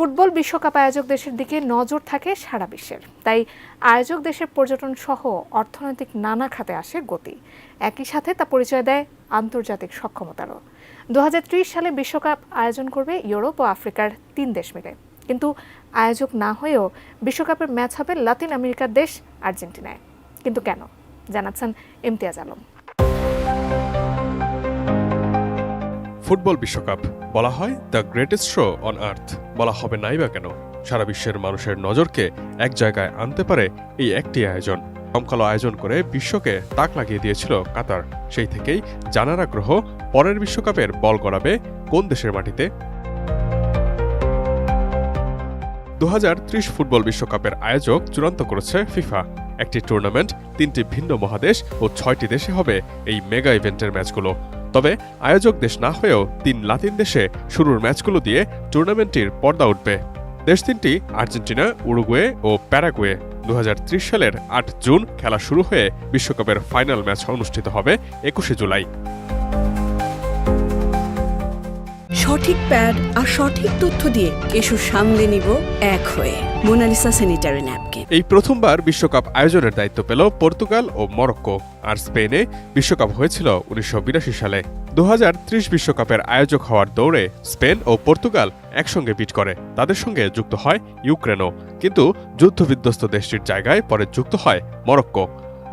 Football বিশ্বকাপ আয়োজক দেশের দিকে নজর থাকে সারা বিশ্বের। তাই আয়োজক দেশের পর্যটন সহ অর্থনৈতিক নানা খাতে আসে গতি। একই সাথে তা পরিচয় দেয় আন্তর্জাতিক সক্ষমতারও। দুহাজার ত্রিশ সালে বিশ্বকাপ আয়োজন করবে ইউরোপ ও আফ্রিকার তিন দেশ মিলে। কিন্তু আয়োজক না হয়েও বিশ্বকাপের ম্যাচ হবে লাতিন আমেরিকার দেশ আর্জেন্টিনায়। কিন্তু কেন? জানাচ্ছেন ইমতিয়াজ আলম। ফুটবল বিশ্বকাপ বলা হয়, the greatest show on earth বলা হবে নাই বা কেন? সারা বিশ্বের মানুষের নজরকে এক জায়গায় আনতে পারে এই একটি আয়োজন। কমকালো আয়োজন করে বিশ্বকে তাক লাগিয়ে দিয়েছিল কাতার। সেই থেকেই জানার আগ্রহ পরের বিশ্বকাপের বল গড়াবে কোন দেশের মাটিতে? দু হাজার ত্রিশ ফুটবল বিশ্বকাপের আয়োজক চূড়ান্ত করেছে ফিফা। একটি টুর্নামেন্ট তিনটি ভিন্ন মহাদেশ ও ছয়টি দেশে হবে এই মেগা ইভেন্টের ম্যাচগুলো তবে আয়োজক দেশ না হয়েও তিন লাতিন দেশে শুরুর ম্যাচগুলো দিয়ে টুর্নামেন্টটির পর্দা উঠবে। দেশ তিনটি আর্জেন্টিনা, উরুগুয়ে ও প্যারাগুয়ে। দু হাজার ত্রিশ সালের আট জুন খেলা শুরু হয়ে বিশ্বকাপের ফাইনাল ম্যাচ অনুষ্ঠিত হবে একুশে জুলাই। সঠিক প্যাড আর সঠিক তথ্য দিয়ে এসো সামলে নিব এক হয়ে মোনালিসা স্যানিটারি ন্যাপকিন। এই প্রথমবার বিশ্বকাপ আয়োজনের দায়িত্ব পেল পর্তুগাল ও মরক্কো, আর স্পেনে বিশ্বকাপ হয়েছিল উনিশশো বিরাশি সালে। দু বিশ্বকাপের আয়োজক হওয়ার দৌড়ে স্পেন ও পর্তুগাল একসঙ্গে বিট করে। তাদের সঙ্গে যুক্ত হয় ইউক্রেনও, কিন্তু যুদ্ধবিধ্বস্ত দেশটির জায়গায় পরে যুক্ত হয় মরক্কো।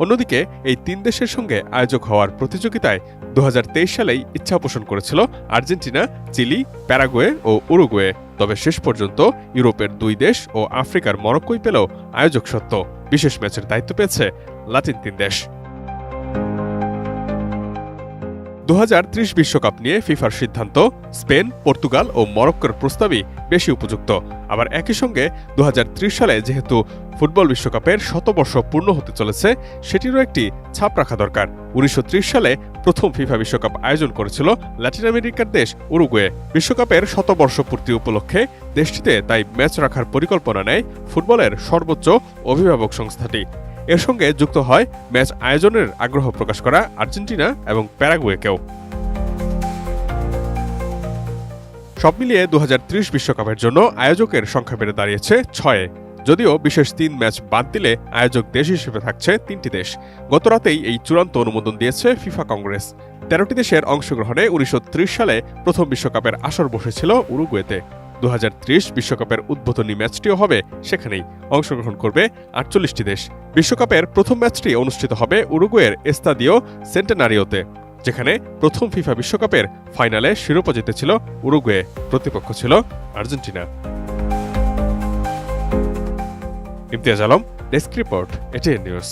অন্যদিকে, এই তিন দেশের সঙ্গে আয়োজক হওয়ার প্রতিযোগিতায় দু হাজার তেইশ সালেই ইচ্ছা পোষণ করেছিল আর্জেন্টিনা, চিলি, প্যারাগুয়ে ও উরুগুয়ে। তবে শেষ পর্যন্ত ইউরোপের দুই দেশ ও আফ্রিকার মরক্কোই পেলেও আয়োজক সত্ত্ব বিশেষ ম্যাচের দায়িত্ব পেয়েছে লাতিন তিন দেশ। দু বিশ্বকাপ নিয়ে ফিফার সিদ্ধান্ত, স্পেন, পর্তুগাল ও মরক্কোর প্রস্তাবই বেশি উপযুক্ত। আবার একই সঙ্গে দু হাজার ত্রিশ সালে যেহেতু ফুটবল বিশ্বকাপের শতবর্ষ পূর্ণ হতে চলেছে, সেটিরও একটি ছাপ রাখা দরকার। উনিশশো ত্রিশ সালে প্রথম ফিফা বিশ্বকাপ আয়োজন করেছিল ল্যাটিন আমেরিকার দেশ উরুগুয়ে। বিশ্বকাপের শতবর্ষ পূর্তি উপলক্ষে দেশটিতে তাই ম্যাচ রাখার পরিকল্পনা নেয় ফুটবলের সর্বোচ্চ অভিভাবক সংস্থাটি। এর সঙ্গে যুক্ত হয় ম্যাচ আয়োজনের আগ্রহ প্রকাশ করা আর্জেন্টিনা এবং প্যারাগুয়েকেও। সব মিলিয়ে দু বিশ্বকাপের জন্য আয়োজকের সংখ্যা বেড়ে দাঁড়িয়েছে ছয়ে। যদিও বিশেষ তিন ম্যাচ বাদ দিলে আয়োজক দেশ হিসেবে থাকছে তিনটি দেশ। গত রাতেই এই চূড়ান্ত অনুমোদন দিয়েছে ফিফা কংগ্রেস। তেরোটি দেশের অংশগ্রহণে উনিশশো ত্রিশ সালে প্রথম বিশ্বকাপের আসর বসেছিল উরুগুয়েতে। দু বিশ্বকাপের উদ্বোধনী ম্যাচটিও হবে সেখানেই। অংশগ্রহণ করবে আটচল্লিশটি দেশ। বিশ্বকাপের প্রথম ম্যাচটি অনুষ্ঠিত হবে উরুগুয়ের এস্তাদিও সেন্টেনারিওতে, যেখানে প্রথম ফিফা বিশ্বকাপের ফাইনালে শিরোপা জিতেছিল উরুগুয়ে, প্রতিপক্ষ ছিল Argentina. Imtiaz Alam, desk report, ATN news.